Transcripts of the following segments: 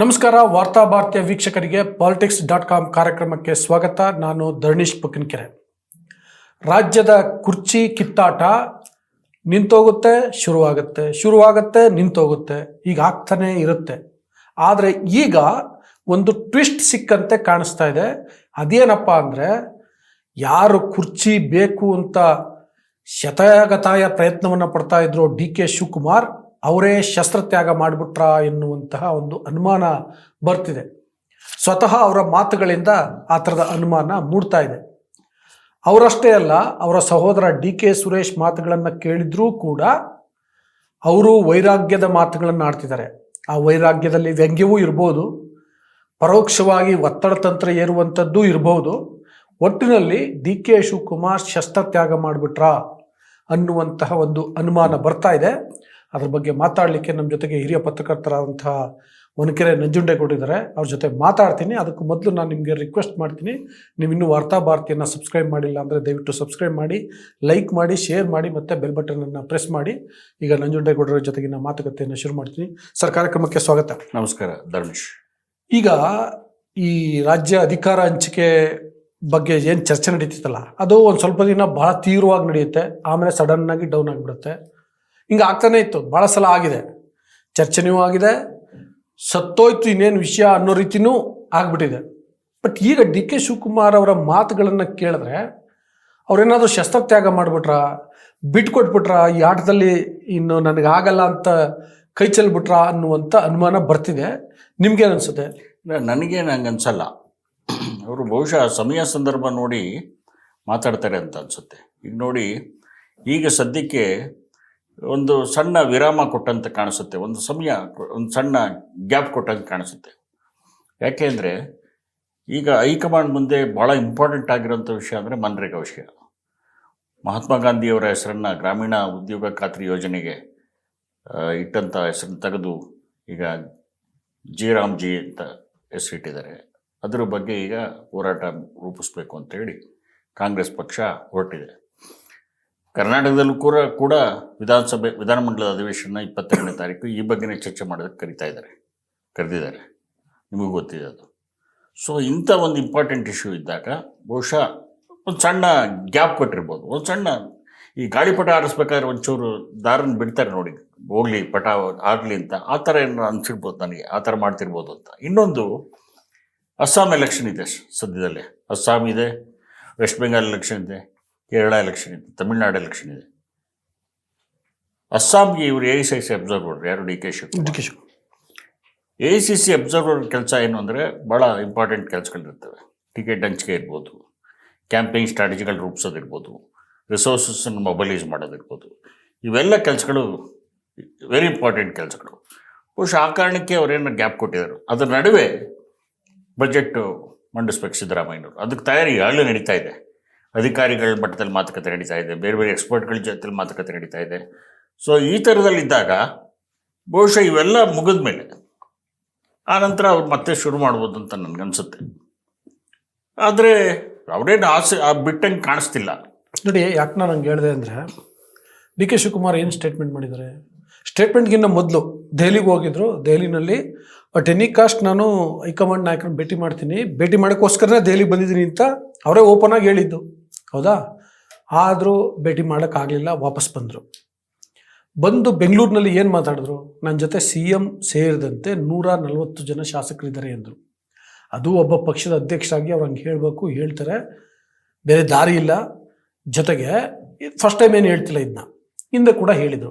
ನಮಸ್ಕಾರ, ವಾರ್ತಾ ಭಾರತೀಯ ವೀಕ್ಷಕರಿಗೆ ಪಾಲಿಟಿಕ್ಸ್ ಡಾಟ್ ಕಾಮ್ ಕಾರ್ಯಕ್ರಮಕ್ಕೆ ಸ್ವಾಗತ. ನಾನು ಧರಣೀಶ್ ಪುಕ್ಕಿನಕೆರೆ. ರಾಜ್ಯದ ಕುರ್ಚಿ ಕಿತ್ತಾಟ ನಿಂತೋಗುತ್ತೆ, ಶುರುವಾಗುತ್ತೆ ಶುರುವಾಗುತ್ತೆ, ನಿಂತೋಗುತ್ತೆ, ಈಗ ಆಗ್ತಾನೆ ಇರುತ್ತೆ. ಆದರೆ ಈಗ ಒಂದು ಟ್ವಿಸ್ಟ್ ಸಿಕ್ಕಂತೆ ಕಾಣಿಸ್ತಾ ಇದೆ. ಅದೇನಪ್ಪ ಅಂದರೆ, ಯಾರು ಕುರ್ಚಿ ಬೇಕು ಅಂತ ಶತಗತಾಯ ಪ್ರಯತ್ನವನ್ನು ಪಡ್ತಾ ಇದ್ರು ಡಿ ಕೆ ಶಿವಕುಮಾರ್ ಅವರೇ ಶಸ್ತ್ರತ್ಯಾಗ ಮಾಡಿಬಿಟ್ರಾ ಎನ್ನುವಂತಹ ಒಂದು ಅನುಮಾನ ಬರ್ತಿದೆ. ಸ್ವತಃ ಅವರ ಮಾತುಗಳಿಂದ ಆ ಥರದ ಅನುಮಾನ ಮೂಡ್ತಾ ಇದೆ. ಅವರಷ್ಟೇ ಅಲ್ಲ, ಅವರ ಸಹೋದರ ಡಿ ಕೆ ಸುರೇಶ್ ಮಾತುಗಳನ್ನು ಕೇಳಿದ್ರೂ ಕೂಡ ಅವರು ವೈರಾಗ್ಯದ ಮಾತುಗಳನ್ನು ಆಡ್ತಿದ್ದಾರೆ. ಆ ವೈರಾಗ್ಯದಲ್ಲಿ ವ್ಯಂಗ್ಯವೂ ಇರ್ಬೋದು, ಪರೋಕ್ಷವಾಗಿ ಒತ್ತಡ ತಂತ್ರ ಏರುವಂಥದ್ದು ಇರಬಹುದು ಒಟ್ಟಿನಲ್ಲಿ ಡಿ ಕೆ ಶಿವಕುಮಾರ್ ಶಸ್ತ್ರತ್ಯಾಗ ಮಾಡಿಬಿಟ್ರಾ ಅನ್ನುವಂತಹ ಒಂದು ಅನುಮಾನ ಬರ್ತಾ ಇದೆ. ಅದ್ರ ಬಗ್ಗೆ ಮಾತಾಡಲಿಕ್ಕೆ ನಮ್ಮ ಜೊತೆಗೆ ಹಿರಿಯ ಪತ್ರಕರ್ತರಾದಂತಹ ಒನಕೆರೆ ನಂಜುಂಡೇಗೌಡಿದ್ದಾರೆ ಅವ್ರ ಜೊತೆ ಮಾತಾಡ್ತೀನಿ. ಅದಕ್ಕೂ ಮೊದಲು ನಾನು ನಿಮಗೆ ರಿಕ್ವೆಸ್ಟ್ ಮಾಡ್ತೀನಿ. ನೀವು ಇನ್ನೂ ವಾರ್ತಾ ಭಾರತಿಯನ್ನು ಸಬ್ಸ್ಕ್ರೈಬ್ ಮಾಡಿಲ್ಲ ಅಂದರೆ ದಯವಿಟ್ಟು ಸಬ್ಸ್ಕ್ರೈಬ್ ಮಾಡಿ ಲೈಕ್ ಮಾಡಿ ಶೇರ್ ಮಾಡಿ ಮತ್ತು ಬೆಲ್ ಬಟನನ್ನು ಪ್ರೆಸ್ ಮಾಡಿ. ಈಗ ನಂಜುಂಡೇಗೌಡರ ಜೊತೆಗಿನ ಮಾತುಕತೆಯನ್ನು ಶುರು ಮಾಡ್ತೀನಿ. ಸರ್ ಕಾರ್ಯಕ್ರಮಕ್ಕೆ ಸ್ವಾಗತ. ನಮಸ್ಕಾರ ಧರ್ಮೇಶ್. ಈಗ ಈ ರಾಜ್ಯ ಅಧಿಕಾರ ಹಂಚಿಕೆ ಬಗ್ಗೆ ಏನು ಚರ್ಚೆ ನಡೀತಿತ್ತಲ್ಲ ಅದು ಒಂದು ಸ್ವಲ್ಪ ದಿನ ಭಾಳ ತೀವ್ರವಾಗಿ ನಡೆಯುತ್ತೆ. ಆಮೇಲೆ ಸಡನ್ನಾಗಿ ಡೌನ್ ಆಗಿಬಿಡುತ್ತೆ. ಹಿಂಗೆ ಆಗ್ತಾನೆ ಇತ್ತು. ಭಾಳ ಸಲ ಆಗಿದೆ. ಚರ್ಚೆನೂ ಆಗಿದೆ. ಸತ್ತೋಯ್ತು ಇನ್ನೇನು ವಿಷಯ ಅನ್ನೋ ರೀತಿನೂ ಆಗ್ಬಿಟ್ಟಿದೆ. ಬಟ್ ಈಗ ಡಿ ಕೆ ಶಿವಕುಮಾರ್ ಅವರ ಮಾತುಗಳನ್ನು ಕೇಳಿದ್ರೆ ಅವ್ರೇನಾದರೂ ಶಸ್ತ್ರತ್ಯಾಗ ಮಾಡಿಬಿಟ್ರಾ? ಬಿಟ್ಕೊಟ್ಬಿಟ್ರಾ ಈ ಆಟದಲ್ಲಿ ಇನ್ನು ನನಗೆ ಆಗಲ್ಲ ಅಂತ ಕೈ ಚೆಲ್ಬಿಟ್ರಾ ಅನ್ನುವಂಥ ಅನುಮಾನ ಬರ್ತಿದೆ. ನಿಮ್ಗೇನು ಅನ್ಸುತ್ತೆ? ನನಗೇನು ಹಂಗೆ ಅನ್ಸಲ್ಲ. ಅವರು ಬಹುಶಃ ಸಮಯ ಸಂದರ್ಭ ನೋಡಿ ಮಾತಾಡ್ತಾರೆ ಅಂತ ಅನ್ಸುತ್ತೆ. ಈಗ ನೋಡಿ, ಈಗ ಸದ್ಯಕ್ಕೆ ಒಂದು ಸಣ್ಣ ವಿರಾಮ ಕೊಟ್ಟಂತೆ ಕಾಣಿಸುತ್ತೆ, ಒಂದು ಸಮಯ ಒಂದು ಸಣ್ಣ ಗ್ಯಾಪ್ ಕೊಟ್ಟಂತೆ ಕಾಣಿಸುತ್ತೆ. ಯಾಕೆ ಅಂದರೆ, ಈಗ ಹೈಕಮಾಂಡ್ ಮುಂದೆ ಭಾಳ ಇಂಪಾರ್ಟೆಂಟ್ ಆಗಿರೋಂಥ ವಿಷಯ ಅಂದರೆ ಮನ್ರೇಗಾ ವಿಷಯ ಮಹಾತ್ಮ ಗಾಂಧಿಯವರ ಹೆಸರನ್ನು ಗ್ರಾಮೀಣ ಉದ್ಯೋಗ ಖಾತ್ರಿ ಯೋಜನೆಗೆ ಇಟ್ಟಂಥ ಹೆಸರನ್ನು ತೆಗೆದು ಈಗ ಜಿ ರಾಮ್ ಜಿ ಅಂತ ಹೆಸರಿಟ್ಟಿದ್ದಾರೆ. ಅದರ ಬಗ್ಗೆ ಈಗ ಹೋರಾಟ ರೂಪಿಸ್ಬೇಕು ಅಂತೇಳಿ ಕಾಂಗ್ರೆಸ್ ಪಕ್ಷ ಹೊರಟಿದೆ. ಕರ್ನಾಟಕದಲ್ಲೂ ಕೂಡ ಕೂಡ ವಿಧಾನಸಭೆ, ವಿಧಾನಮಂಡಲದ ಅಧಿವೇಶನ ಇಪ್ಪತ್ತೆರಡನೇ ತಾರೀಕು ಈ ಬಗ್ಗೆನೇ ಚರ್ಚೆ ಮಾಡೋದಕ್ಕೆ ಕರಿತಾ ಇದ್ದಾರೆ, ಕರೆದಿದ್ದಾರೆ. ನಿಮಗೂ ಗೊತ್ತಿದೆ ಅದು. ಸೊ ಇಂಥ ಒಂದು ಇಂಪಾರ್ಟೆಂಟ್ ಇಶ್ಯೂ ಇದ್ದಾಗ ಬಹುಶಃ ಒಂದು ಸಣ್ಣ ಗ್ಯಾಪ್ ಕೊಟ್ಟಿರ್ಬೋದು. ಒಂದು ಸಣ್ಣ, ಈ ಗಾಳಿಪಟ ಆರಿಸ್ಬೇಕಾದ್ರೆ ಒಂಚೂರು ದಾರನ್ನ ಬಿಡ್ತಾರೆ ನೋಡಿ. ಹೋಗಲಿ, ಪಟ ಆಗಲಿ ಅಂತ. ಆ ಥರ ಏನೋ ಅನ್ಸಿರ್ಬೋದು ನನಗೆ. ಆ ಥರ ಮಾಡ್ತಿರ್ಬೋದು ಅಂತ. ಇನ್ನೊಂದು, ಅಸ್ಸಾಂ ಎಲೆಕ್ಷನ್ ಇದೆ ಸದ್ಯದಲ್ಲೇ. ಅಸ್ಸಾಂ ಇದೆ ವೆಸ್ಟ್ ಬೆಂಗಾಲ್ ಎಲೆಕ್ಷನ್ ಇದೆ. ಕೇರಳ ಎಲೆಕ್ಷನ್ ಇದೆ ತಮಿಳ್ನಾಡು ಎಲೆಕ್ಷನ್ ಇದೆ. ಅಸ್ಸಾಂಗೆ ಇವರು ಎ ಸಿ ಸಿ ಅಬ್ಸರ್ವರ್ ಯಾರು? D K Shivakumar. D K Shiva A C C observer ಕೆಲಸ ಏನು ಅಂದರೆ ಭಾಳ ಇಂಪಾರ್ಟೆಂಟ್ ಕೆಲಸಗಳಿರ್ತವೆ ಟಿಕೆಟ್ ಹಂಚಿಕೆ ಇರ್ಬೋದು ಕ್ಯಾಂಪೇನ್ ಸ್ಟ್ರಾಟಜಿಗಳು ರೂಪಿಸೋದಿರ್ಬೋದು ರಿಸೋರ್ಸಸ್ಸನ್ನು ಮೊಬಲೈಸ್ ಮಾಡೋದಿರ್ಬೋದು ಇವೆಲ್ಲ ಕೆಲಸಗಳು ವೆರಿ ಇಂಪಾರ್ಟೆಂಟ್ ಕೆಲಸಗಳು. ಬಹುಶಃ ಆ ಕಾರಣಕ್ಕೆ ಅವರೇನು ಗ್ಯಾಪ್ ಕೊಟ್ಟಿದ್ದಾರೆ. ಅದರ ನಡುವೆ ಬಜೆಟ್ ಮಂಡಿಸ್ಬೇಕು ಸಿದ್ದರಾಮಯ್ಯನವರು. ಅದಕ್ಕೆ ತಯಾರಿ ಈಗಾಗಲೇ ನಡೀತಾ ಇದೆ. ಅಧಿಕಾರಿಗಳ ಮಟ್ಟದಲ್ಲಿ ಮಾತುಕತೆ ನಡೀತಾ ಇದೆ. ಬೇರೆ ಬೇರೆ ಎಕ್ಸ್ಪರ್ಟ್ಗಳ ಜೊತೆಲಿ ಮಾತುಕತೆ ನಡೀತಾ ಇದೆ. ಸೊ ಈ ಥರದಲ್ಲಿದ್ದಾಗ ಬಹುಶಃ ಇವೆಲ್ಲ ಮುಗಿದ ಮೇಲೆ ಆನಂತರ ಅವ್ರು ಮತ್ತೆ ಶುರು ಮಾಡ್ಬೋದು ಅಂತ ನನಗನ್ಸುತ್ತೆ ಆದರೆ ಅವರೇನು ಆಸೆ, ಆ ಬಿಟ್ಟಂಗೆ ಕಾಣಿಸ್ತಿಲ್ಲ. ನೋಡಿ, ಯಾಕೆ ನಾನು ಹಂಗೆ ಹೇಳಿದೆ ಅಂದರೆ, ಡಿ ಕೆ ಶಿವಕುಮಾರ್ ಏನು ಸ್ಟೇಟ್ಮೆಂಟ್ ಮಾಡಿದ್ದಾರೆ? ಸ್ಟೇಟ್ಮೆಂಟ್ಗಿಂತ ಮೊದಲು, ದೆಹಲಿಗೆ ಹೋಗಿದ್ರು, ದೆಹಲಿನಲ್ಲಿ ಬಟ್ ಎನಿ ಕಾಸ್ಟ್ ನಾನು ಹೈಕಮಾಂಡ್ ನಾಯಕರನ್ನ ಭೇಟಿ ಮಾಡ್ತೀನಿ. ಭೇಟಿ ಮಾಡೋಕ್ಕೋಸ್ಕರನೇ ದೆಹಲಿಗೆ ಬಂದಿದ್ದೀನಿ ಅಂತ ಅವರೇ ಓಪನ್ ಆಗಿ ಹೇಳಿದ್ದು. ಹೌದಾ? ಆದರೂ ಭೇಟಿ ಮಾಡೋಕ್ಕಾಗಲಿಲ್ಲ, ವಾಪಸ್ ಬಂದರು. ಬಂದು ಬೆಂಗಳೂರಿನಲ್ಲಿ ಏನು ಮಾತಾಡಿದ್ರು? ನನ್ನ ಜೊತೆ ಸಿ ಎಂ ಸೇರಿದಂತೆ ನೂರ ನಲವತ್ತು ಜನ ಶಾಸಕರಿದ್ದಾರೆ ಎಂದರು ಅದು ಒಬ್ಬ ಪಕ್ಷದ ಅಧ್ಯಕ್ಷರಾಗಿ ಅವ್ರು ಹಂಗೆ ಹೇಳಬೇಕು, ಹೇಳ್ತಾರೆ. ಬೇರೆ ದಾರಿ ಇಲ್ಲ. ಜೊತೆಗೆ ಫಸ್ಟ್ ಟೈಮ್ ಏನು ಹೇಳ್ತಿಲ್ಲ ಇದನ್ನ ಹಿಂದೆ ಕೂಡ ಹೇಳಿದರು.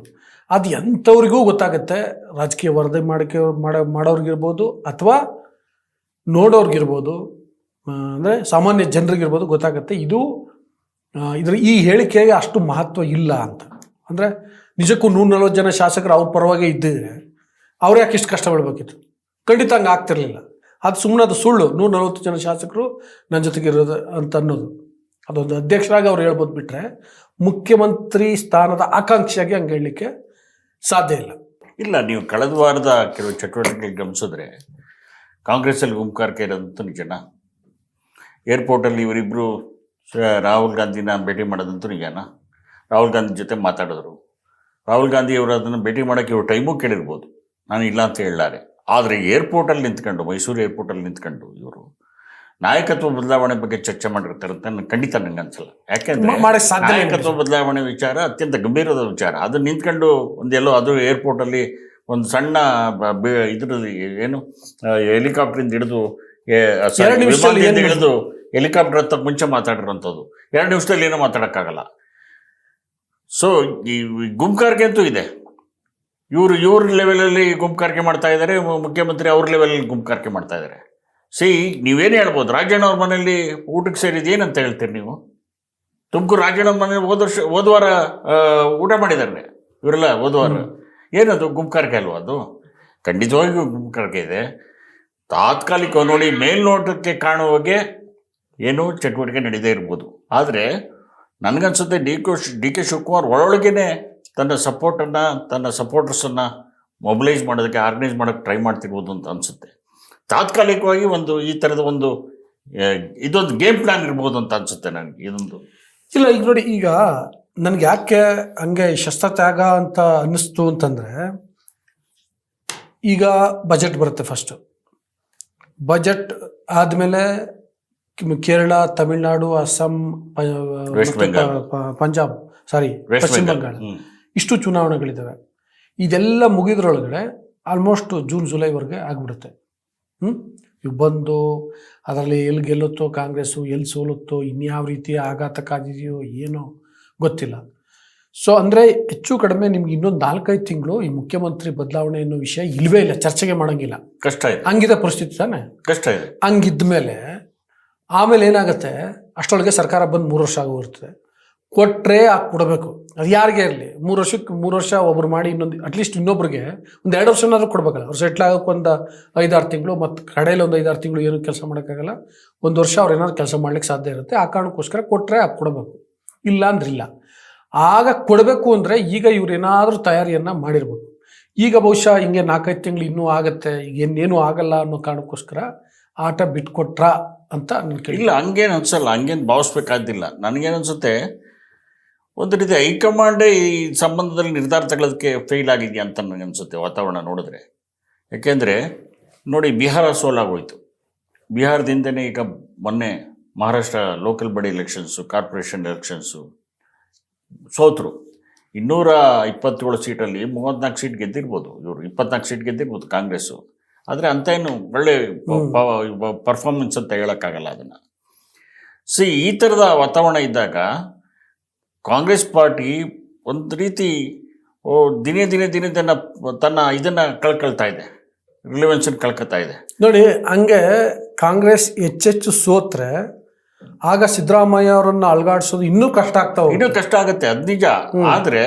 ಅದು ಎಂಥವ್ರಿಗೂ ಗೊತ್ತಾಗುತ್ತೆ. ರಾಜಕೀಯ ವರದಿ ಮಾಡೋಕ್ಕೆ ಮಾಡೋ, ಮಾಡೋರಿಗಿರ್ಬೋದು ಅಥವಾ ನೋಡೋರ್ಗಿರ್ಬೋದು. ಅಂದರೆ ಸಾಮಾನ್ಯ ಜನರಿಗಿರ್ಬೋದು ಗೊತ್ತಾಗುತ್ತೆ. ಇದು ಇದ್ರ ಈ ಹೇಳಿಕೆಗೆ ಅಷ್ಟು ಮಹತ್ವ ಇಲ್ಲ ಅಂತ. ಅಂದರೆ ನಿಜಕ್ಕೂ ನೂರ ನಲ್ವತ್ತು ಜನ ಶಾಸಕರು ಅವ್ರ ಪರವಾಗಿ ಇದ್ದಿದ್ರೆ ಅವ್ರು ಯಾಕೆ ಇಷ್ಟು ಕಷ್ಟ ಪಡ್ಬೇಕಿತ್ತು ಖಂಡಿತ ಹಂಗೆ ಆಗ್ತಿರ್ಲಿಲ್ಲ. ಅದು ಸುಮ್ಮನೆ ಅದು ಸುಳ್ಳು. ನೂರ ನಲ್ವತ್ತು ಜನ ಶಾಸಕರು ನನ್ನ ಜೊತೆಗೆ ಇರೋದು ಅಂತ ಅನ್ನೋದು. ಅದೊಂದು ಅಧ್ಯಕ್ಷರಾಗಿ ಅವ್ರು ಹೇಳ್ಬೋದು ಬಿಟ್ರೆ ಮುಖ್ಯಮಂತ್ರಿ ಸ್ಥಾನದ ಆಕಾಂಕ್ಷೆಯಾಗಿ ಹಂಗೆ ಹೇಳಲಿಕ್ಕೆ ಸಾಧ್ಯ ಇಲ್ಲ. ಇಲ್ಲ, ನೀವು ಕಳೆದ ವಾರದ ಕೆಲವು ಚಟುವಟಿಕೆಗಳು ಗಮನಿಸಿದ್ರೆ ಕಾಂಗ್ರೆಸ್ಸಲ್ಲಿ ಗುಂಪುಗಾರಿಕೆ ಇರೋದಂತೂ ನಿಜನಾ. ಏರ್ಪೋರ್ಟಲ್ಲಿ ಇವರಿಬ್ಬರು ರಾಹುಲ್ ಗಾಂಧಿನ ಭೇಟಿ ಮಾಡೋದಂತೂ ನಿಜಾನ? ರಾಹುಲ್ ಗಾಂಧಿ ಜೊತೆ ಮಾತಾಡಿದ್ರು. ರಾಹುಲ್ ಗಾಂಧಿ ಅವರು ಅದನ್ನು ಭೇಟಿ ಮಾಡೋಕ್ಕೆ ಇವರು ಟೈಮು ಕೇಳಿರ್ಬೋದು. ನಾನು ಇಲ್ಲ ಅಂತ ಹೇಳಲಾರೆ ಆದರೆ ಏರ್ಪೋರ್ಟಲ್ಲಿ ನಿಂತ್ಕೊಂಡು ಮೈಸೂರು ಏರ್ಪೋರ್ಟಲ್ಲಿ ನಿಂತ್ಕೊಂಡು ಇವರು ನಾಯಕತ್ವ ಬದಲಾವಣೆ ಬಗ್ಗೆ ಚರ್ಚೆ ಮಾಡಿರ್ತಾರೆ ಅಂತ ನನಗೆ ಖಂಡಿತ ನನಗೆ ಅನ್ಸಲ್ಲ. ಯಾಕೆಂದ್ರೆ ನಾಯಕತ್ವ ಬದಲಾವಣೆ ವಿಚಾರ ಅತ್ಯಂತ ಗಂಭೀರದ ವಿಚಾರ. ಅದು ನಿಂತ್ಕೊಂಡು ಒಂದೆಲ್ಲೋ ಅದು ಏರ್ಪೋರ್ಟಲ್ಲಿ ಒಂದು ಸಣ್ಣ ಇದ್ರದ್ದು ಏನು ಹೆಲಿಕಾಪ್ಟರಿಂದ ಹಿಡಿದು ಹಿಡಿದು ಹೆಲಿಕಾಪ್ಟರ್ ಹತ್ತಕ್ಕೆ ಮುಂಚೆ ಮಾತಾಡಿರೋಂಥದ್ದು ಎರಡು ನಿಮಿಷದಲ್ಲಿ ಏನೂ ಮಾತಾಡೋಕ್ಕಾಗಲ್ಲ. ಸೊ ಈ ಗುಂಪ್ಕಾರಿಕೆ ಅಂತೂ ಇದೆ. ಇವರು ಇವ್ರ ಲೆವೆಲಲ್ಲಿ ಗುಂಪ್ಕಾರಿಕೆ ಮಾಡ್ತಾ ಇದ್ದಾರೆ ಮುಖ್ಯಮಂತ್ರಿ ಅವ್ರ ಲೆವೆಲಲ್ಲಿ ಗುಂಪ್ಕಾರಿಕೆ ಮಾಡ್ತಾ ಇದ್ದಾರೆ ಸಿ ನೀವೇನು ಹೇಳ್ಬೋದು? ರಾಜಣ್ಣ ಅವ್ರ ಮನೆಯಲ್ಲಿ ಊಟಕ್ಕೆ ಸೇರಿದ್ದು ಏನಂತ ಹೇಳ್ತೀರಿ ನೀವು? ತುಮಕೂರು ರಾಜಣ್ಣ ಮನೆಯಲ್ಲಿ ಮನೇಲಿ ಹೋದ ವರ್ಷ ಹೋದ ವಾರ ಊಟ ಮಾಡಿದ್ದಾರೆ ಇವರೆಲ್ಲ ಹೋದ ವಾರ. ಏನದು ಗುಂಪ್ಕಾರಿಕೆ ಅಲ್ವಾ ಅದು? ಖಂಡಿತವಾಗಿಯೂ ಗುಂಪ್ಕಾರಿಕೆ ಇದೆ. ತಾತ್ಕಾಲಿಕ ನೋಡಿ ಮೇಲ್ನೋಟಕ್ಕೆ ಕಾಣುವಾಗೆ ಏನೋ ಚಟುವಟಿಕೆ ನಡೀದೇ ಇರ್ಬೋದು. ಆದರೆ ನನಗನ್ಸುತ್ತೆ D K D K Shivakumar ಒಳೊಳಗೇನೆ ತನ್ನ ಸಪೋರ್ಟನ್ನು, ತನ್ನ ಸಪೋರ್ಟರ್ಸನ್ನು ಮೊಬಿಲೈಸ್ ಮಾಡೋದಕ್ಕೆ ಆರ್ಗನೈಸ್ ಮಾಡೋಕ್ಕೆ ಟ್ರೈ ಮಾಡ್ತಿರ್ಬೋದು ಅಂತ ಅನಿಸುತ್ತೆ. ತಾತ್ಕಾಲಿಕವಾಗಿ ಒಂದು ಈ ಥರದ ಒಂದು ಇದೊಂದು ಗೇಮ್ ಪ್ಲಾನ್ ಇರ್ಬೋದು ಅಂತ ಅನಿಸುತ್ತೆ ನನಗೆ, ಇದೊಂದು. ಇಲ್ಲ, ಈಗ ನೋಡಿ, ಈಗ ನನಗೆ ಯಾಕೆ ಹಂಗೆ ಶಸ್ತ್ರತ್ಯಾಗ ಅಂತ ಅನ್ನಿಸ್ತು ಅಂತಂದರೆ, ಈಗ ಬಜೆಟ್ ಬರುತ್ತೆ ಫಸ್ಟು ಬಜೆಟ್ ಆದಮೇಲೆ Kerala Tamil Nadu Assam west Bengal. Punjab sorry west ಪಶ್ಚಿಮ ಬೆಂಗಾಲ್ ಬಂಗಾಳ. ಹ್ಮ್. ಇಷ್ಟು ಚುನಾವಣೆಗಳಿದ್ದಾವೆ ಇದೆಲ್ಲ ಮುಗಿದ್ರೊಳಗಡೆ ಆಲ್ಮೋಸ್ಟ್ ಜೂನ್ ಜುಲೈವರೆಗೆ ಆಗ್ಬಿಡುತ್ತೆ. ಹ್ಮ್? ಇವು ಬಂದು ಅದರಲ್ಲಿ ಎಲ್ಲಿ ಗೆಲ್ಲುತ್ತೋ ಕಾಂಗ್ರೆಸ್ಸು ಎಲ್ಲಿ ಸೋಲುತ್ತೋ ಇನ್ಯಾವ ರೀತಿಯ ಆಘಾತಕ್ಕಾಗಿದೆಯೋ ಏನೋ ಗೊತ್ತಿಲ್ಲ. ಸೊ ಅಂದರೆ ಹೆಚ್ಚು ಕಡಿಮೆ ನಿಮ್ಗೆ ಇನ್ನೊಂದು ನಾಲ್ಕೈದು ತಿಂಗಳು ಈ ಮುಖ್ಯಮಂತ್ರಿ ಬದಲಾವಣೆ ಅನ್ನೋ ವಿಷಯ ಇಲ್ವೇ ಇಲ್ಲ ಚರ್ಚೆಗೆ ಮಾಡಂಗಿಲ್ಲ. ಕಷ್ಟ ಇದೆ. ಹಂಗಿದೆ ಪರಿಸ್ಥಿತಿ ತಾನೆ? ಕಷ್ಟ ಇದೆ. ಹಂಗಿದ್ಮೇಲೆ ಆಮೇಲೆ ಏನಾಗುತ್ತೆ? ಅಷ್ಟರೊಳಗೆ ಸರ್ಕಾರ ಬಂದು ಮೂರು ವರ್ಷ ಆಗೋಗಿರ್ತದೆ ಕೊಟ್ಟರೆ ಹಾಕಿ ಕೊಡಬೇಕು ಅದು ಯಾರಿಗೆ ಇರಲಿ? ಮೂರು ವರ್ಷಕ್ಕೆ ಮೂರು ವರ್ಷ ಒಬ್ರು ಮಾಡಿ ಇನ್ನೊಂದು ಅಟ್ಲೀಸ್ಟ್ ಇನ್ನೊಬ್ರಿಗೆ ಒಂದು ಎರಡು ವರ್ಷನಾದ್ರೂ ಕೊಡ್ಬೇಕಲ್ಲ. ಅವ್ರು ಸೆಟ್ಲ್ ಆಗೋಕೆ ಒಂದು ಐದಾರು ತಿಂಗಳು ಮತ್ತು ಕಡೆಯಲ್ಲಿ ಒಂದು ಐದಾರು ತಿಂಗಳು ಏನು ಕೆಲಸ ಮಾಡೋಕ್ಕಾಗಲ್ಲ. ಒಂದು ವರ್ಷ ಅವ್ರು ಏನಾದ್ರು ಕೆಲಸ ಮಾಡ್ಲಿಕ್ಕೆ ಸಾಧ್ಯ ಇರುತ್ತೆ. ಆ ಕಾರಣಕ್ಕೋಸ್ಕರ ಕೊಟ್ಟರೆ ಹಾಕಿ ಕೊಡಬೇಕು ಇಲ್ಲ. ಅಂದ್ರಿಲ್ಲ ಆಗ ಕೊಡಬೇಕು ಅಂದರೆ ಈಗ ಇವ್ರು ಏನಾದರೂ ತಯಾರಿಯನ್ನು ಮಾಡಿರ್ಬೇಕು. ಈಗ ಬಹುಶಃ ಹಿಂಗೆ ನಾಲ್ಕೈದು ತಿಂಗಳು ಇನ್ನೂ ಆಗುತ್ತೆ, ಈಗ ಇನ್ನೇನು ಆಗಲ್ಲ ಅನ್ನೋ ಕಾರಣಕ್ಕೋಸ್ಕರ ಆಟ ಬಿಟ್ಕೊಟ್ರಾ. ಅಂತ ಇಲ್ಲ, ಹಂಗೇನು ಅನ್ಸಲ್ಲ, ಹಂಗೇನು ಭಾವಿಸ್ಬೇಕಾದಿಲ್ಲ. ನನಗೇನು ಅನ್ಸುತ್ತೆ ಒಂದು ರೀತಿ ಹೈಕಮಾಂಡೇ ಈ ಸಂಬಂಧದಲ್ಲಿ ನಿರ್ಧಾರ ತಗೊಳ್ಳೋದಕ್ಕೆ ಫೇಲ್ ಆಗಿದೆಯಾ ಅಂತ ನನಗೆ ಅನ್ಸುತ್ತೆ ವಾತಾವರಣ ನೋಡಿದ್ರೆ. ಯಾಕೆಂದರೆ, ನೋಡಿ, ಬಿಹಾರ ಸೋಲಾಗೋಯ್ತು. ಬಿಹಾರದಿಂದನೇ ಈಗ ಮೊನ್ನೆ Maharashtra local body elections corporation elections ಸೋತರು. ಇನ್ನೂರ ಇಪ್ಪತ್ತೇಳು ಸೀಟಲ್ಲಿ ಮೂವತ್ತ್ನಾಲ್ಕು ಸೀಟ್ ಗೆದ್ದಿರ್ಬೋದು ಇವರು. ಇಪ್ಪತ್ನಾಲ್ಕು ಸೀಟ್ ಗೆದ್ದಿರ್ಬೋದು ಕಾಂಗ್ರೆಸ್ಸು. ಆದರೆ ಅಂತ ಏನು ಒಳ್ಳೆ ಪರ್ಫಾರ್ಮೆನ್ಸ್ ಅಂತ ಹೇಳೋಕ್ಕಾಗಲ್ಲ ಅದನ್ನು. ಸಿ ಈ ಥರದ ವಾತಾವರಣ ಇದ್ದಾಗ ಕಾಂಗ್ರೆಸ್ ಪಾರ್ಟಿ ಒಂದು ರೀತಿ ಓ ದಿನೇ ದಿನೇ ದಿನೇ ದಿನ ತನ್ನ ಇದನ್ನು ಕಳ್ಕೊಳ್ತಾ ಇದೆ. ರಿಲೆವೆನ್ಸನ್ನು ಕಳ್ಕೊತಾ ಇದೆ. ನೋಡಿ ಹಂಗೆ ಕಾಂಗ್ರೆಸ್ ಹೆಚ್ಚೆಚ್ಚು ಸೋತ್ರೆ ಆಗ ಸಿದ್ದರಾಮಯ್ಯ ಅವರನ್ನು ಅಲ್ಗಾಡಿಸೋದು ಇನ್ನೂ ಕಷ್ಟ ಆಗ್ತಾವೆ ಇನ್ನೂ ಕಷ್ಟ ಆಗುತ್ತೆ ಅದು ನಿಜ. ಆದರೆ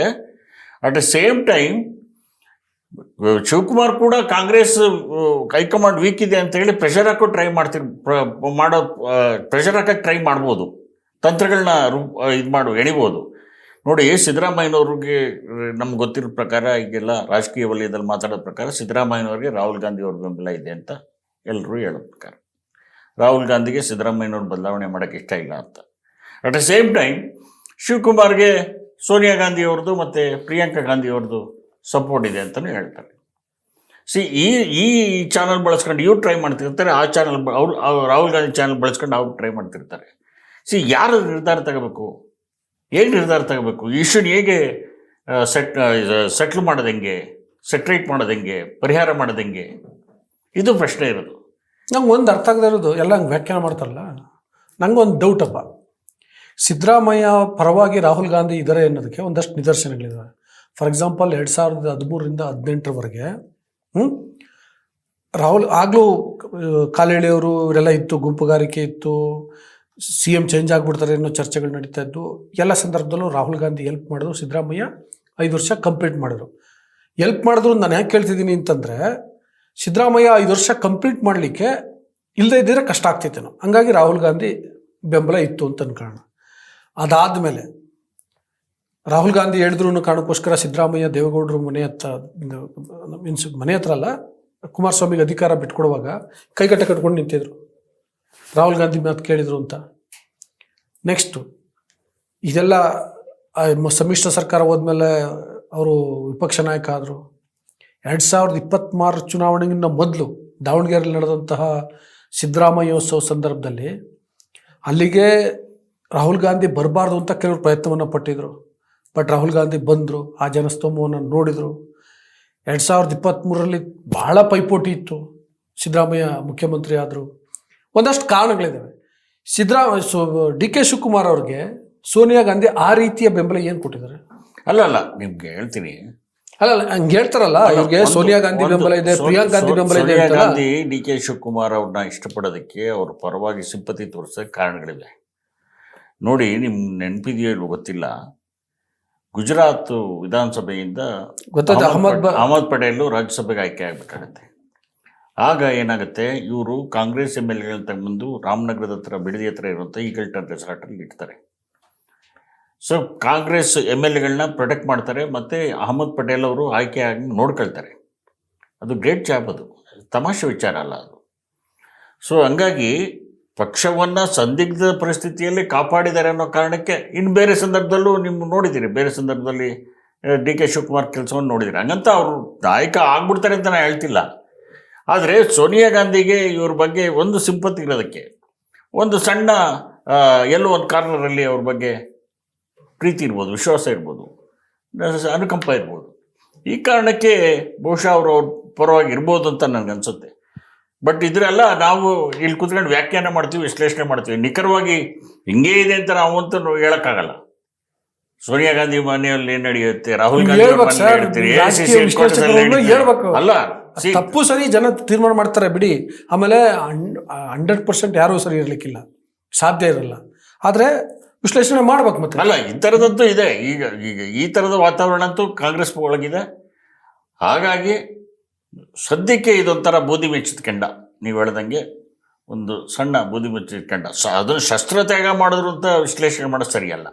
at the same time Shivakumar ಕೂಡ ಕಾಂಗ್ರೆಸ್ ಹೈಕಮಾಂಡ್ ವೀಕ್ ಇದೆ ಅಂತ ಹೇಳಿ ಪ್ರೆಷರ್ ಹಾಕೋ ಟ್ರೈ ಮಾಡ್ತಿರ್, ಪ್ರ- ಮಾಡೋ ಪ್ರೆಷರ್ ಹಾಕಕ್ಕೆ ಟ್ರೈ ಮಾಡ್ಬೋದು. ತಂತ್ರಗಳನ್ನ ರೂ ಇದು ಮಾಡು, ಎಣಿಬೋದು. ನೋಡಿ, ಸಿದ್ದರಾಮಯ್ಯನವ್ರಿಗೆ, ನಮ್ಗೆ ಗೊತ್ತಿರೋ ಪ್ರಕಾರ ಈಗೆಲ್ಲ ರಾಜಕೀಯ ವಲಯದಲ್ಲಿ ಮಾತಾಡೋ ಪ್ರಕಾರ ಸಿದ್ದರಾಮಯ್ಯನವ್ರಿಗೆ ರಾಹುಲ್ ಗಾಂಧಿ ಅವ್ರ ಬೆಂಬಲ ಇದೆ ಅಂತ ಎಲ್ಲರೂ ಹೇಳೋ ಪ್ರಕಾರ. ರಾಹುಲ್ ಗಾಂಧಿಗೆ ಸಿದ್ದರಾಮಯ್ಯನವ್ರ ಬದಲಾವಣೆ ಮಾಡೋಕ್ಕೆ ಇಷ್ಟ ಇಲ್ಲ ಅಂತ. ಅಟ್ ದ ಸೇಮ್ ಟೈಮ್ ಶಿವಕುಮಾರ್ಗೆ ಸೋನಿಯಾ ಗಾಂಧಿ ಅವ್ರದ್ದು ಮತ್ತು ಪ್ರಿಯಾಂಕಾ ಗಾಂಧಿ ಅವ್ರದ್ದು ಸಪೋರ್ಟ್ ಇದೆ ಅಂತಲೂ ಹೇಳ್ತಾರೆ. ಸಿ ಈ ಈ ಚಾನಲ್ ಬಳಸ್ಕೊಂಡು ಇವ್ರು ಟ್ರೈ ಮಾಡ್ತಿರ್ತಾರೆ, ಆ ಚಾನಲ್ ಅವ್ರು ರಾಹುಲ್ ಗಾಂಧಿ ಚಾನಲ್ ಬಳಸ್ಕೊಂಡು ಅವ್ರು ಟ್ರೈ ಮಾಡ್ತಿರ್ತಾರೆ. ಸಿ ಯಾರು ನಿರ್ಧಾರ ತಗೋಬೇಕು? ಹೇಗೆ ನಿರ್ಧಾರ ತಗೋಬೇಕು? ಇಶ್ಯೂನ ಹೇಗೆ ಸೆಟ್ ಸೆಟ್ಲ್ ಮಾಡೋದು ಹೆಂಗೆ? ಸೆಟ್ರೇಟ್ ಮಾಡೋದು ಹೆಂಗೆ? ಪರಿಹಾರ ಮಾಡೋದು ಹೆಂಗೆ? ಇದು ಪ್ರಶ್ನೆ ಇರೋದು. ನಂಗೆ ಒಂದು ಅರ್ಥ ಆಗದೆ ಇರೋದು, ಎಲ್ಲ ಹಂಗೆ ವ್ಯಾಖ್ಯಾನ ಮಾಡ್ತಾರಲ್ಲ? ನಂಗೊಂದು ಡೌಟಪ್ಪ ಸಿದ್ದರಾಮಯ್ಯ ಪರವಾಗಿ ರಾಹುಲ್ ಗಾಂಧಿ ಇದ್ದಾರೆ ಅನ್ನೋದಕ್ಕೆ ಒಂದಷ್ಟು ನಿದರ್ಶನಗಳಿದ್ದಾವೆ ಫಾರ್ ಎಕ್ಸಾಂಪಲ್ ಎರಡು ಸಾವಿರದ ಹದಿಮೂರರಿಂದ ಹದಿನೆಂಟರವರೆಗೆ ಹ್ಞೂ ರಾಹುಲ್, ಆಗಲೂ ಕಾಲೆಳೆಯವರು ಇವರೆಲ್ಲ ಇತ್ತು, ಗುಂಪುಗಾರಿಕೆ ಇತ್ತು, ಸಿ ಎಂ ಚೇಂಜ್ ಆಗಿಬಿಡ್ತಾರೆ ಅನ್ನೋ ಚರ್ಚೆಗಳು ನಡೀತಾ ಇದ್ದು, ಎಲ್ಲ ಸಂದರ್ಭದಲ್ಲೂ ರಾಹುಲ್ ಗಾಂಧಿ ಹೆಲ್ಪ್ ಮಾಡಿದ್ರು, ಸಿದ್ದರಾಮಯ್ಯ ಐದು ವರ್ಷ ಕಂಪ್ಲೀಟ್ ಮಾಡಿದ್ರು. ಹೆಲ್ಪ್ ಮಾಡಿದ್ರು ನಾನು ಯಾಕೆ ಕೇಳ್ತಿದ್ದೀನಿ ಅಂತಂದರೆ, ಸಿದ್ದರಾಮಯ್ಯ ಐದು ವರ್ಷ ಕಂಪ್ಲೀಟ್ ಮಾಡಲಿಕ್ಕೆ ಇಲ್ಲದೇ ಇದ್ದರೆ ಕಷ್ಟ ಆಗ್ತಿತ್ತೇನೋ. ಹಂಗಾಗಿ ರಾಹುಲ್ ಗಾಂಧಿ ಬೆಂಬಲ ಇತ್ತು ಅಂತ ಅನ್ಕೋಣ ಅದಾದಮೇಲೆ ರಾಹುಲ್ ಗಾಂಧಿ ಹೇಳಿದ್ರು ಕಾರಣಕ್ಕೋಸ್ಕರ ಸಿದ್ದರಾಮಯ್ಯ ದೇವೇಗೌಡರು ಮನೆ ಹತ್ರ ಮೀನ್ಸ್ ಮನೆ ಹತ್ರ ಅಲ್ಲ, ಕುಮಾರಸ್ವಾಮಿಗೆ ಅಧಿಕಾರ ಬಿಟ್ಕೊಡುವಾಗ ಕೈಗಟ್ಟ ಕಟ್ಕೊಂಡು ನಿಂತಿದ್ರು. ರಾಹುಲ್ ಗಾಂಧಿ ಮಾತು ಕೇಳಿದ್ರು ಅಂತ. ನೆಕ್ಸ್ಟು ಇದೆಲ್ಲ ಸಮ್ಮಿಶ್ರ ಸರ್ಕಾರ ಹೋದ್ಮೇಲೆ ಅವರು ವಿಪಕ್ಷ ನಾಯಕ ಆದರು. ಎರಡು ಸಾವಿರದ ಇಪ್ಪತ್ತ್ಮಾರು ಚುನಾವಣೆಗಿಂತ ಮೊದಲು ದಾವಣಗೆರೆಯಲ್ಲಿ ನಡೆದಂತಹ ಸಿದ್ದರಾಮಯ್ಯೋತ್ಸವ ಸಂದರ್ಭದಲ್ಲಿ ಅಲ್ಲಿಗೆ ರಾಹುಲ್ ಗಾಂಧಿ ಬರಬಾರ್ದು ಅಂತ ಕೆಲವರು ಪ್ರಯತ್ನವನ್ನು ಪಟ್ಟಿದ್ರು. ಬಟ್ ರಾಹುಲ್ ಗಾಂಧಿ ಬಂದರು ಆ ಜನಸ್ತೋಮವನ್ನು ನೋಡಿದರು. ಎರಡು ಸಾವಿರದ ಇಪ್ಪತ್ತ್ಮೂರರಲ್ಲಿ ಬಹಳ ಪೈಪೋಟಿ ಇತ್ತು. ಸಿದ್ದರಾಮಯ್ಯ ಮುಖ್ಯಮಂತ್ರಿ ಆದರು. ಒಂದಷ್ಟು ಕಾರಣಗಳಿದ್ದಾವೆ Siddarama so D K Shivakumar ಅವ್ರಿಗೆ ಸೋನಿಯಾ ಗಾಂಧಿ ಆ ರೀತಿಯ ಬೆಂಬಲ ಏನು ಕೊಟ್ಟಿದ್ದಾರೆ? ಅಲ್ಲ ಅಲ್ಲ ನಿಮ್ಗೆ ಹೇಳ್ತೀನಿ. ಅಲ್ಲ ಅಲ್ಲ ಹಂಗೆ ಹೇಳ್ತಾರಲ್ಲ ಅವ್ರಿಗೆ ಸೋನಿಯಾ ಗಾಂಧಿ ಬೆಂಬಲ ಇದೆ ಪ್ರಿಯಾಂಕಾ ಗಾಂಧಿ ಬೆಂಬಲ ಇದೆ ಗಾಂಧಿ ಡಿ ಕೆ ಶಿವಕುಮಾರ್ ಅವ್ರನ್ನ ಇಷ್ಟಪಡೋದಕ್ಕೆ ಅವ್ರ ಪರವಾಗಿ ಸಿಂಪತಿ ತೋರಿಸೋಕೆ ಕಾರಣಗಳಿವೆ. ನೋಡಿ ನಿಮ್ ನೆನಪಿದೆಯೋ ಇಲ್ವೋ ಗೊತ್ತಿಲ್ಲ. ಗುಜರಾತ್ ವಿಧಾನಸಭೆಯಿಂದ ಗೊತ್ತಾಯ್ತು ಅಹಮದ್ ಅಹಮದ್ ಪಟೇಲ್ ರಾಜ್ಯಸಭೆಗೆ ಆಯ್ಕೆ ಆಗ್ಬೇಕಾಗತ್ತೆ ಆಗ ಏನಾಗುತ್ತೆ ಇವರು ಕಾಂಗ್ರೆಸ್ ಎಂ ಎಲ್ ಎಗಳನ್ನ ತಗೊಂಡು ರಾಮನಗರದ ಹತ್ರ ಬಿಡದಿ ಹತ್ರ ಇರುವಂಥ ಈಗಲ್ಟನ್ ರೆಸಾರ್ಟಲ್ಲಿ ಇಡ್ತಾರೆ. ಸೊ ಕಾಂಗ್ರೆಸ್ ಎಂ ಎಲ್ ಎಗಳನ್ನ ಪ್ರೊಟೆಕ್ಟ್ ಮಾಡ್ತಾರೆ ಮತ್ತು ಅಹಮದ್ ಪಟೇಲ್ ಅವರು ಆಯ್ಕೆ ಆಗಿ ನೋಡ್ಕೊಳ್ತಾರೆ. ಅದು ಗ್ರೇಟ್ ಜಾಬ್ ಅದು. ತಮಾಷೆ ವಿಚಾರ ಅಲ್ಲ ಅದು. ಸೊ ಹಂಗಾಗಿ ಪಕ್ಷವನ್ನು ಸಂದಿಗ್ಧ ಪರಿಸ್ಥಿತಿಯಲ್ಲಿ ಕಾಪಾಡಿದ್ದಾರೆ ಅನ್ನೋ ಕಾರಣಕ್ಕೆ ಇನ್ನು ಬೇರೆ ಸಂದರ್ಭದಲ್ಲೂ ನಿಮ್ಮ ನೋಡಿದ್ದೀರಿ, ಬೇರೆ ಸಂದರ್ಭದಲ್ಲಿ ಡಿ ಕೆ ಶಿವಕುಮಾರ್ ಕೆಲಸವನ್ನು ನೋಡಿದ್ದೀರಿ. ಹಂಗಂತ ಅವರು ನಾಯಕ ಆಗ್ಬಿಡ್ತಾರೆ ಅಂತ ನಾನು ಹೇಳ್ತಿಲ್ಲ. ಆದರೆ ಸೋನಿಯಾ ಗಾಂಧಿಗೆ ಇವ್ರ ಬಗ್ಗೆ ಒಂದು ಸಿಂಪತಿ ಇರೋದಕ್ಕೆ, ಒಂದು ಸಣ್ಣ ಎಲ್ಲೋ ಒಂದು ಕಾರ್ನರಲ್ಲಿ ಅವ್ರ ಬಗ್ಗೆ ಪ್ರೀತಿ ಇರ್ಬೋದು, ವಿಶ್ವಾಸ ಇರ್ಬೋದು, ಅನುಕಂಪ ಇರ್ಬೋದು. ಈ ಕಾರಣಕ್ಕೆ ಬಹುಶಃ ಅವರು ಅವ್ರ ಪರವಾಗಿ ಇರ್ಬೋದು ಅಂತ ನನಗನ್ಸುತ್ತೆ. ಬಟ್ ಇದರೆಲ್ಲ ನಾವು ಇಲ್ಲಿ ಕುತ್ಕೊಂಡು ವ್ಯಾಖ್ಯಾನ ಮಾಡ್ತೀವಿ ವಿಶ್ಲೇಷಣೆ ಮಾಡ್ತೀವಿ. ನಿಖರವಾಗಿ ಹಿಂಗೇ ಇದೆ ಅಂತ ನಾವು ಅಂತ ಹೇಳೋಕ್ಕಾಗಲ್ಲ. ಸೋನಿಯಾ ಗಾಂಧಿ ಮನೆಯಲ್ಲಿ ಏನು ನಡೆಯುತ್ತೆ ರಾಹುಲ್ ಗಾಂಧಿ. ಅಲ್ಲ ತಪ್ಪು ಸರಿ ಜನ ತೀರ್ಮಾನ ಮಾಡ್ತಾರೆ ಬಿಡಿ. ಆಮೇಲೆ ಹಂಡ್ರೆಡ್ ಪರ್ಸೆಂಟ್ ಯಾರೂ ಸರಿ ಇರಲಿಕ್ಕಿಲ್ಲ. ಸಾಧ್ಯ ಇರಲ್ಲ. ಆದ್ರೆ ವಿಶ್ಲೇಷಣೆ ಮಾಡ್ಬೇಕು ಮತ್ತೆ. ಅಲ್ಲ ಈ ಥರದಂತೂ ಇದೆ. ಈಗ ಈಗ ಈ ಥರದ ವಾತಾವರಣ ಅಂತೂ ಕಾಂಗ್ರೆಸ್ ಒಳಗಿದೆ. ಹಾಗಾಗಿ ಸದ್ಯಕ್ಕೆ ಇದೊಂಥರ ಬೂದಿ ಮೆಚ್ಚಿದ ಕೆಂಡ. ನೀವು ಹೇಳ್ದಂಗೆ ಒಂದು ಸಣ್ಣ ಬೂದಿ ಮೆಚ್ಚಿದ ಕೆಂಡ. ಸ ಅದನ್ನು ಶಸ್ತ್ರತ್ಯಾಗ ಮಾಡಿದ್ರು ಅಂತ ವಿಶ್ಲೇಷಣೆ ಮಾಡೋದು ಸರಿಯಲ್ಲ.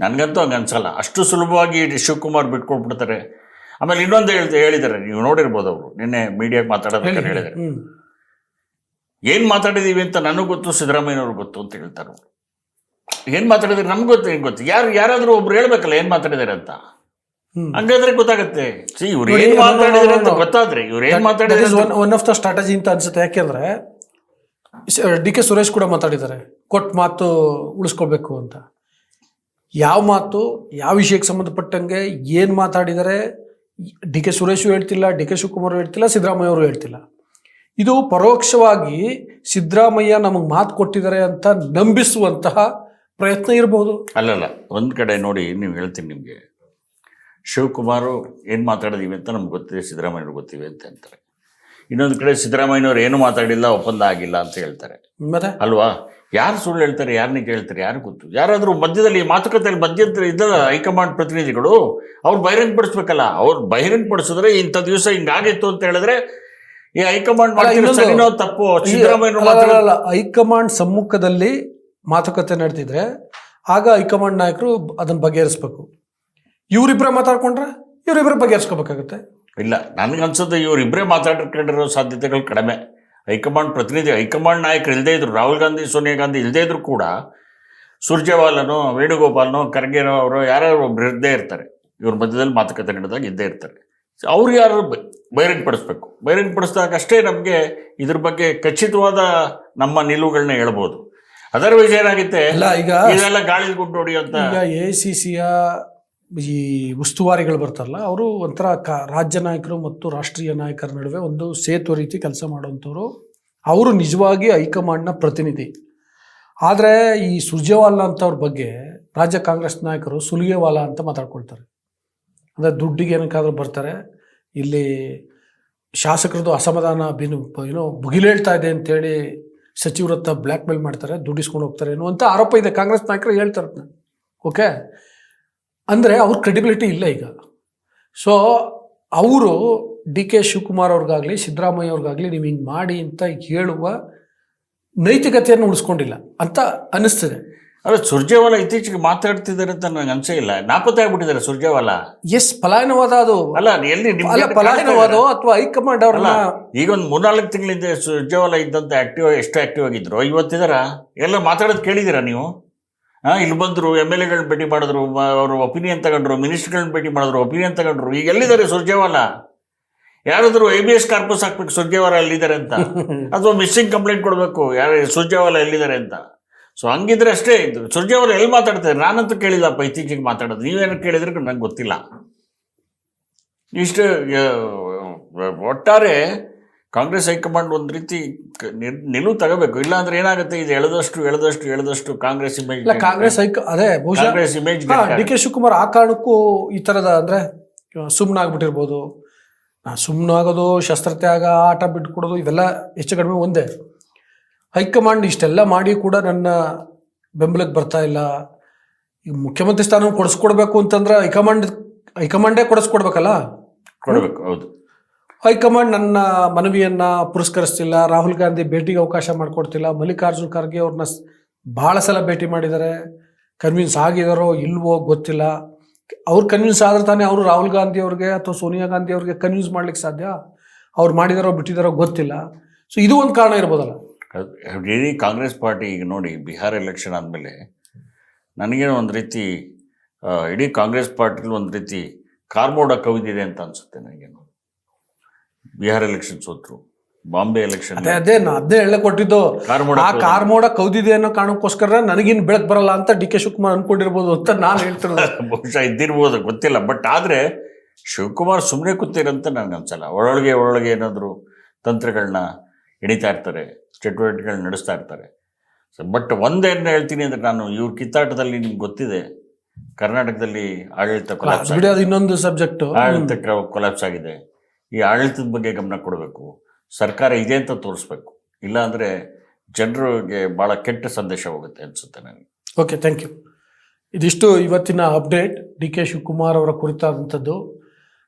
ನನಗಂತೂ ಹಂಗೆ ಅನ್ಸಲ್ಲ. ಅಷ್ಟು ಸುಲಭವಾಗಿ ಶಿವಕುಮಾರ್ ಬಿಟ್ಕೊಟ್ಬಿಡ್ತಾರೆ. ಆಮೇಲೆ ಇನ್ನೊಂದು ಹೇಳ್ತ ಹೇಳಿದ್ದಾರೆ. ನೀವು ನೋಡಿರ್ಬೋದು ಅವರು. ನಿನ್ನೆ ಮೀಡಿಯಾಗೆ ಮಾತಾಡೋದಕ್ಕೆ ಹೇಳಿದ್ದಾರೆ. ಏನು ಮಾತಾಡಿದೀವಿ ಅಂತ ನನಗೂ ಗೊತ್ತು ಸಿದ್ದರಾಮಯ್ಯವ್ರಿಗೆ ಗೊತ್ತು ಅಂತ ಹೇಳ್ತಾರೆ ಅವರು. ಏನು ಮಾತಾಡಿದ್ರೆ ನಮ್ಗೆ ಗೊತ್ತು ಏನು ಗೊತ್ತು? ಯಾರು ಯಾರಾದರೂ ಒಬ್ರು ಹೇಳ್ಬೇಕಲ್ಲ ಏನು ಮಾತಾಡಿದ್ದಾರೆ ಅಂತ. ಹಂಗಾದ್ರೆ ಗೊತ್ತಾಗತ್ತೆ. ಇವ್ರು ಏನ್ ಮಾತಾಡಿದ್ರೆ ಅಂತ. ಗೊತ್ತಾದ್ರೆ ಇವ್ರು ಏನ್ ಮಾತಾಡಿದ್ರೆ one one of the strategy ಅಂತ ಅನ್ಸುತ್ತೆ. ಯಾಕೆಂದ್ರೆ ಡಿ ಕೆ ಸುರೇಶ್ ಕೂಡ ಮಾತಾಡಿದ್ದಾರೆ. ಕೊಟ್ಟ ಮಾತು ಉಳಿಸ್ಕೊಳ್ಬೇಕು ಅಂತ. ಯಾವ ಮಾತು ಯಾವ ವಿಷಯಕ್ಕೆ ಸಂಬಂಧಪಟ್ಟಂಗೆ ಏನು ಮಾತಾಡಿದರೆ ಡಿ ಕೆ ಸುರೇಶು ಹೇಳ್ತಿಲ್ಲ ಡಿ ಕೆ ಶಿವಕುಮಾರ್ ಹೇಳ್ತಿಲ್ಲ ಸಿದ್ದರಾಮಯ್ಯ ಅವರು ಹೇಳ್ತಿಲ್ಲ. ಇದು ಪರೋಕ್ಷವಾಗಿ ಸಿದ್ದರಾಮಯ್ಯ ನಮಗೆ ಮಾತು ಕೊಟ್ಟಿದ್ದಾರೆ ಅಂತ ನಂಬಿಸುವಂತಹ ಪ್ರಯತ್ನ ಇರಬಹುದು ಅಲ್ಲಲ್ಲ ಒಂದ್ ಕಡೆ ನೋಡಿ ನೀವು ಹೇಳ್ತೀನಿ ನಿಮ್ಗೆ. ಶಿವಕುಮಾರ್ ಏನು ಮಾತಾಡಿದೀವಿ ಅಂತ ನಮ್ಗೆ ಗೊತ್ತಿದೆ ಸಿದ್ದರಾಮಯ್ಯವ್ರು ಗೊತ್ತಿವೆ ಅಂತ ಅಂತಾರೆ ಇನ್ನೊಂದು ಕಡೆ ಸಿದ್ದರಾಮಯ್ಯನವ್ರು ಏನು ಮಾತಾಡಿಲ್ಲ ಒಪ್ಪಂದ ಆಗಿಲ್ಲ ಅಂತ ಹೇಳ್ತಾರೆ. ಮತ್ತೆ? ಅಲ್ವಾ? ಯಾರು ಸುಳ್ಳು ಹೇಳ್ತಾರೆ ಯಾರನ್ನ ಕೇಳ್ತಾರೆ ಯಾರು ಗೊತ್ತು? ಯಾರಾದರೂ ಮಧ್ಯದಲ್ಲಿ ಮಾತುಕತೆಯಲ್ಲಿ ಮಧ್ಯಂತರ ಇದ್ದಲ್ಲ ಹೈಕಮಾಂಡ್ ಪ್ರತಿನಿಧಿಗಳು ಅವ್ರು ಬಹಿರಂಗಪಡಿಸ್ಬೇಕಲ್ಲ ಅವ್ರು ಬಹಿರಂಗಪಡಿಸಿದ್ರೆ ಇಂಥ ದಿವಸ ಹಿಂಗಾಗಿತ್ತು ಅಂತ ಹೇಳಿದ್ರೆ ಈ ಹೈಕಮಾಂಡ್ ತಪ್ಪು? ಸಿದ್ದರಾಮಯ್ಯ ಹೈಕಮಾಂಡ್ ಸಮ್ಮುಖದಲ್ಲಿ ಮಾತುಕತೆ ನಡೆದಿದ್ರೆ ಆಗ ಹೈಕಮಾಂಡ್ ನಾಯಕರು ಅದನ್ನ ಬಗೆಹರಿಸ್ಬೇಕು. ಇವರಿಬ್ಬರೇ ಮಾತಾಡ್ಕೊಂಡ್ರೆ ಇವರಿಬ್ಬರ ಬಗೆಹರಿಸ್ಕೋಬೇಕಾಗುತ್ತೆ. ಇಲ್ಲ ನನಗನ್ಸುತ್ತೆ ಇವರಿಬ್ಬರೇ ಮಾತಾಡ್ಕೊಂಡಿರೋ ಸಾಧ್ಯತೆಗಳು ಕಡಿಮೆ. ಹೈಕಮಾಂಡ್ ಪ್ರತಿನಿಧಿ ಹೈಕಮಾಂಡ್ ನಾಯಕರು ಇಲ್ಲದೇ ಇದ್ರು ರಾಹುಲ್ ಗಾಂಧಿ ಸೋನಿಯಾ ಗಾಂಧಿ ಇಲ್ಲದೇ ಇದ್ರು ಕೂಡ ಸುರ್ಜೇವಾಲನೋ ವೇಣುಗೋಪಾಲ್ನೋ ಖರ್ಗೆನೋ ಅವರು ಯಾರ್ಯಾರು ಒಬ್ರು ಇದ್ದೇ ಇರ್ತಾರೆ. ಇವ್ರ ಮಧ್ಯದಲ್ಲಿ ಮಾತುಕತೆ ನಡೆದಾಗ ಇದ್ದೇ ಇರ್ತಾರೆ. ಅವ್ರು ಯಾರು ಬಹಿರಂಗಪಡಿಸ್ಬೇಕು. ಬಹಿರಂಗಪಡಿಸಿದಾಗ ಅಷ್ಟೇ ನಮಗೆ ಇದ್ರ ಬಗ್ಗೆ ಖಚಿತವಾದ ನಮ್ಮ ನಿಲುವುಗಳನ್ನ ಹೇಳ್ಬೋದು. ಅದರ್ವೈಸ್ ಏನಾಗುತ್ತೆ? ಇಲ್ಲ ಈಗ ಇದೆಲ್ಲ ಗಾಳಿ ಗುಂಡು ಅಂತ ಈಗ ಎ ಸಿ ಸಿಯ ಈ ಉಸ್ತುವಾರಿಗಳು ಬರ್ತಾರಲ್ಲ, ಅವರು ಒಂಥರ ಕ, ರಾಜ್ಯ ನಾಯಕರು ಮತ್ತು ರಾಷ್ಟ್ರೀಯ ನಾಯಕರ ನಡುವೆ ಒಂದು ಸೇತುವೆ ರೀತಿ ಕೆಲಸ ಮಾಡುವಂಥವ್ರು. ಅವರು ನಿಜವಾಗಿ ಹೈಕಮಾಂಡ್ನ ಪ್ರತಿನಿಧಿ. ಆದರೆ ಈ ಸುರ್ಜೇವಾಲಾ ಅಂತವ್ರ ಬಗ್ಗೆ ರಾಜ್ಯ ಕಾಂಗ್ರೆಸ್ ನಾಯಕರು ಸುಲಿಗೆವಾಲಾ ಅಂತ ಮಾತಾಡ್ಕೊಳ್ತಾರೆ. ಅಂದರೆ ದುಡ್ಡಿಗೆ ಏನಕ್ಕಾದ್ರೂ ಬರ್ತಾರೆ. ಇಲ್ಲಿ ಶಾಸಕರದ್ದು ಅಸಮಾಧಾನ ಬಿನ್, ಏನೋ ಭುಗಿಲೇಳ್ತಾ ಇದೆ ಅಂತೇಳಿ ಸಚಿವರತ್ತ ಬ್ಲ್ಯಾಕ್ ಮೇಲ್ ಮಾಡ್ತಾರೆ, ದುಡ್ಡಿಸ್ಕೊಂಡು ಹೋಗ್ತಾರೆ ಅನ್ನುವಂಥ ಆರೋಪ ಇದೆ. ಕಾಂಗ್ರೆಸ್ ನಾಯಕರು ಹೇಳ್ತಾರೆ ಓಕೆ? ಅಂದರೆ ಅವ್ರ ಕ್ರೆಡಿಬಿಲಿಟಿ ಇಲ್ಲ ಈಗ. ಸೊ ಅವರು ಡಿ ಕೆ ಶಿವಕುಮಾರ್ ಅವ್ರಿಗಾಗಲಿ ಸಿದ್ದರಾಮಯ್ಯ ಅವ್ರಿಗಾಗಲಿ ನೀವು ಹಿಂಗೆ ಮಾಡಿ ಅಂತ ಹೇಳುವ ನೈತಿಕತೆಯನ್ನು ಉಳಿಸ್ಕೊಂಡಿಲ್ಲ ಅಂತ ಅನ್ನಿಸ್ತದೆ. ಅಲ್ಲ ಸುರ್ಜೇವಾಲ ಇತ್ತೀಚೆಗೆ ಮಾತಾಡ್ತಿದ್ದಾರೆ ಅಂತ ನನಗೆ ಅನಿಸೇ ಇಲ್ಲ. ನಾಪತ್ತೆ ಆಗ್ಬಿಟ್ಟಿದ್ದಾರೆ ಸುರ್ಜೇವಾಲ. ಎಸ್ ಪಲಾಯನವಾದ ಅದು. ಅಲ್ಲ ಎಲ್ಲಿ ಪಲಾಯನವಾದ ಅಥವಾ ಹೈಕಮಾಂಡ್ ಅವ್ರನ್ನ ಅಲ್ಲ ಈಗ ಒಂದು ಮೂರ್ನಾಲ್ಕು ತಿಂಗಳಿಂದ ಸುರ್ಜೇವಾಲ ಇದ್ದಂತ ಆಕ್ಟಿವ್ ಎಷ್ಟು ಆಕ್ಟಿವ್ ಆಗಿದ್ರು? ಇವತ್ತಿದಾರ ಎಲ್ಲ ಮಾತಾಡೋದು ಕೇಳಿದ್ದೀರಾ ನೀವು? ಇಲ್ಲಿ ಬಂದ್ರು ಎಂ ಎಲ್ ಎಗಳನ್ನ ಭೇಟಿ ಮಾಡಿದ್ರು ಅವರು ಒಪಿನಿಯನ್ ತಗೊಂಡ್ರು ಮಿನಿಸ್ಟರ್ಗಳನ್ನ ಭೇಟಿ ಮಾಡಿದ್ರು ಒಪಿನಿಯನ್ ತಗೊಂಡ್ರು. ಈಗ ಎಲ್ಲಿದ್ದಾರೆ ಸುರ್ಜೇವಾಲ? ಯಾರಾದರೂ ಎ ಬಿ ಎಸ್ ಕಾರ್ಪಸ್ ಹಾಕ್ಬೇಕು ಸುರ್ಜೇವಾಲ ಎಲ್ಲಿದ್ದಾರೆ ಅಂತ? ಅಥವಾ ಮಿಸ್ಸಿಂಗ್ ಕಂಪ್ಲೇಂಟ್ ಕೊಡಬೇಕು ಯಾರು ಸುರ್ಜೇವಾಲ ಎಲ್ಲಿದ್ದಾರೆ ಅಂತ? ಸೊ ಹಂಗಿದ್ರೆ ಅಷ್ಟೇ ಇದು ಸುರ್ಜೇವಾಲ ಎಲ್ಲಿ ಮಾತಾಡ್ತಾರೆ? ನಾನಂತೂ ಕೇಳಿಲ್ಲಪ್ಪ ಇತ್ತೀಚೆಗೆ ಮಾತಾಡೋದು. ನೀವೇನು ಕೇಳಿದ್ರೆ ನಂಗೆ ಗೊತ್ತಿಲ್ಲ. ಇಷ್ಟು ಒಟ್ಟಾರೆ ಕಾಂಗ್ರೆಸ್ ಹೈಕಮಾಂಡ್ ಒಂದು ರೀತಿ ನಿಲುವು ತಗೋಬೇಕು. ಇಲ್ಲಾಂದ್ರೆ ಏನಾಗುತ್ತೆ? ಇದು ಎಳೆದಷ್ಟು ಎಳೆದಷ್ಟು ಎಳೆದಷ್ಟು ಕಾಂಗ್ರೆಸ್ ಇಮೇಜ್ ಇಲ್ಲ ಕಾಂಗ್ರೆಸ್ ಹೈಕ ಅದೇ Congress image D K Shivakumar ಆ ಕಾರಣಕ್ಕೂ ಈ ಥರದ ಅಂದರೆ ಸುಮ್ಮನೆ ಆಗ್ಬಿಟ್ಟಿರ್ಬೋದು. ಸುಮ್ಮನೆ ಆಗೋದು ಶಸ್ತ್ರತ್ಯಾಗ ಆಟ ಬಿಟ್ಕೊಡೋದು ಇವೆಲ್ಲ ಹೆಚ್ಚು ಕಡಿಮೆ ಒಂದೇ. ಹೈಕಮಾಂಡ್ ಇಷ್ಟೆಲ್ಲ ಮಾಡಿ ಕೂಡ ನನ್ನ ಬೆಂಬಲಕ್ಕೆ ಬರ್ತಾ ಇಲ್ಲ. ಈ ಮುಖ್ಯಮಂತ್ರಿ ಸ್ಥಾನ ಕೊಡಿಸ್ಕೊಡ್ಬೇಕು ಅಂತಂದ್ರೆ ಹೈಕಮಾಂಡ್ ಹೈಕಮಾಂಡೇ ಕೊಡಿಸ್ಕೊಡ್ಬೇಕಲ್ಲ? ಕೊಡಬೇಕು ಹೌದು. ಹೈಕಮಾಂಡ್ ನನ್ನ ಮನವಿಯನ್ನ ಪುರಸ್ಕರಿಸ್ತಿಲ್ಲ. ರಾಹುಲ್ ಗಾಂಧಿ ಭೇಟಿಗೆ ಅವಕಾಶ ಮಾಡಿಕೊಡ್ತಿಲ್ಲ. ಮಲ್ಲಿಕಾರ್ಜುನ್ ಖರ್ಗೆ ಅವ್ರನ್ನ ಭಾಳ ಸಲ ಭೇಟಿ ಮಾಡಿದ್ದಾರೆ. ಕನ್ವಿನ್ಸ್ ಆಗಿದಾರೋ ಇಲ್ವೋ ಗೊತ್ತಿಲ್ಲ. ಅವ್ರು ಕನ್ವಿನ್ಸ್ ಆದ್ರೆ ತಾನೇ ಅವರು ರಾಹುಲ್ ಗಾಂಧಿ ಅವ್ರಿಗೆ ಅಥವಾ ಸೋನಿಯಾ ಗಾಂಧಿ ಅವ್ರಿಗೆ ಕನ್ವಿನ್ಸ್ ಮಾಡ್ಲಿಕ್ಕೆ ಸಾಧ್ಯ? ಅವ್ರು ಮಾಡಿದಾರೋ ಬಿಟ್ಟಿದಾರೋ ಗೊತ್ತಿಲ್ಲ. ಸೊ ಇದು ಒಂದು ಕಾರಣ ಇರ್ಬೋದಲ್ಲ. ಇಡೀ ಕಾಂಗ್ರೆಸ್ ಪಾರ್ಟಿ ಈಗ ನೋಡಿ ಬಿಹಾರ್ ಎಲೆಕ್ಷನ್ ಆದಮೇಲೆ ನನಗೇನೋ ಒಂದು ರೀತಿ ಇಡೀ ಕಾಂಗ್ರೆಸ್ ಪಾರ್ಟಿಲಿ ಒಂದು ರೀತಿ ಕಾರ್ಮೋಡ ಕವಿದಿದೆ ಅಂತ ಅನಿಸುತ್ತೆ ನನಗೇನು. ಬಿಹಾರ್ ಎಲೆಕ್ಷನ್ ಸೋತ್ರು ಬಾಂಬೆ ಎಲೆಕ್ಷನ್ ಅದೇ ಅದೇ ನಾ ಅದೇ ಹೇಳ ಕೊಟ್ಟಿದ್ದು ಆ ಕಾರ್ ಮೋಡ ಕೌದಿದೆ ಅನ್ನೋ ಕಾರಣಕ್ಕೋಸ್ಕರ ನನಗಿನ್ ಬೆಳಕ್ ಬರಲ್ಲ ಅಂತ ಡಿ ಕೆ ಶಿವಕುಮಾರ್ ಅನ್ಕೊಂಡಿರ್ಬೋದು ಅಂತ ನಾನು ಹೇಳ್ತಿರೋದು. ಬಹುಶಃ ಇದ್ದಿರ್ಬೋದು ಗೊತ್ತಿಲ್ಲ. ಬಟ್ ಆದ್ರೆ ಶಿವಕುಮಾರ್ ಸುಮ್ಮನೆ ಕೂತಿರಂತ ನನಗೆ ಅನ್ಸಲ್ಲ. ಒಳೊಳಗೆ ಒಳೊಳಗೆ ಏನಾದರೂ ತಂತ್ರಗಳನ್ನ ಹಿಡಿತಾ ಇರ್ತಾರೆ ಚಟುವಟಿಕೆಗಳನ್ನ ನಡೆಸ್ತಾ ಇರ್ತಾರೆ. ಬಟ್ ಒಂದೇನು ಹೇಳ್ತೀನಿ ಅಂದ್ರೆ ನಾನು ಇವ್ರ ಕಿತ್ತಾಟದಲ್ಲಿ ನಿಮ್ಗೆ ಗೊತ್ತಿದೆ. ಕರ್ನಾಟಕದಲ್ಲಿ ಆಡಳಿತ ಕೊಲಾಪ್ಸ್ ಇನ್ನೊಂದು ಸಬ್ಜೆಕ್ಟ್ ಆಡಳಿತ ಕೊಲಾಪ್ಸ್ ಆಗಿದೆ. ಈ ಆಡಳಿತದ ಬಗ್ಗೆ ಗಮನ ಕೊಡಬೇಕು. ಸರ್ಕಾರ ಇದೆ ಅಂತ ತೋರಿಸ್ಬೇಕು. ಇಲ್ಲಾಂದರೆ ಜನರಿಗೆ ಭಾಳ ಕೆಟ್ಟ ಸಂದೇಶ ಹೋಗುತ್ತೆ ಅನಿಸುತ್ತೆ ನನಗೆ. ಓಕೆ ಥ್ಯಾಂಕ್ ಯು ಇದಿಷ್ಟು ಇವತ್ತಿನ ಅಪ್ಡೇಟ್ ಡಿ ಕೆ ಶಿವಕುಮಾರ್ ಅವರ ಕುರಿತಾದಂಥದ್ದು,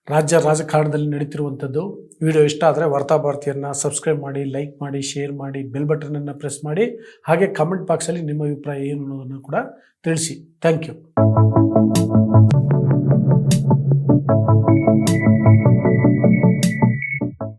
ರಾಜ್ಯ ರಾಜಕಾರಣದಲ್ಲಿ ನಡೀತಿರುವಂಥದ್ದು. ವಿಡಿಯೋ ಇಷ್ಟ ಆದರೆ ವಾರ್ತಾ ಭಾರತಿಯನ್ನು ಸಬ್ಸ್ಕ್ರೈಬ್ ಮಾಡಿ ಲೈಕ್ ಮಾಡಿ ಶೇರ್ ಮಾಡಿ ಬೆಲ್ ಬಟನನ್ನು ಪ್ರೆಸ್ ಮಾಡಿ. ಹಾಗೆ ಕಮೆಂಟ್ ಬಾಕ್ಸಲ್ಲಿ ನಿಮ್ಮ ಅಭಿಪ್ರಾಯ ಏನು ಅನ್ನೋದನ್ನು ಕೂಡ ತಿಳಿಸಿ. Thank you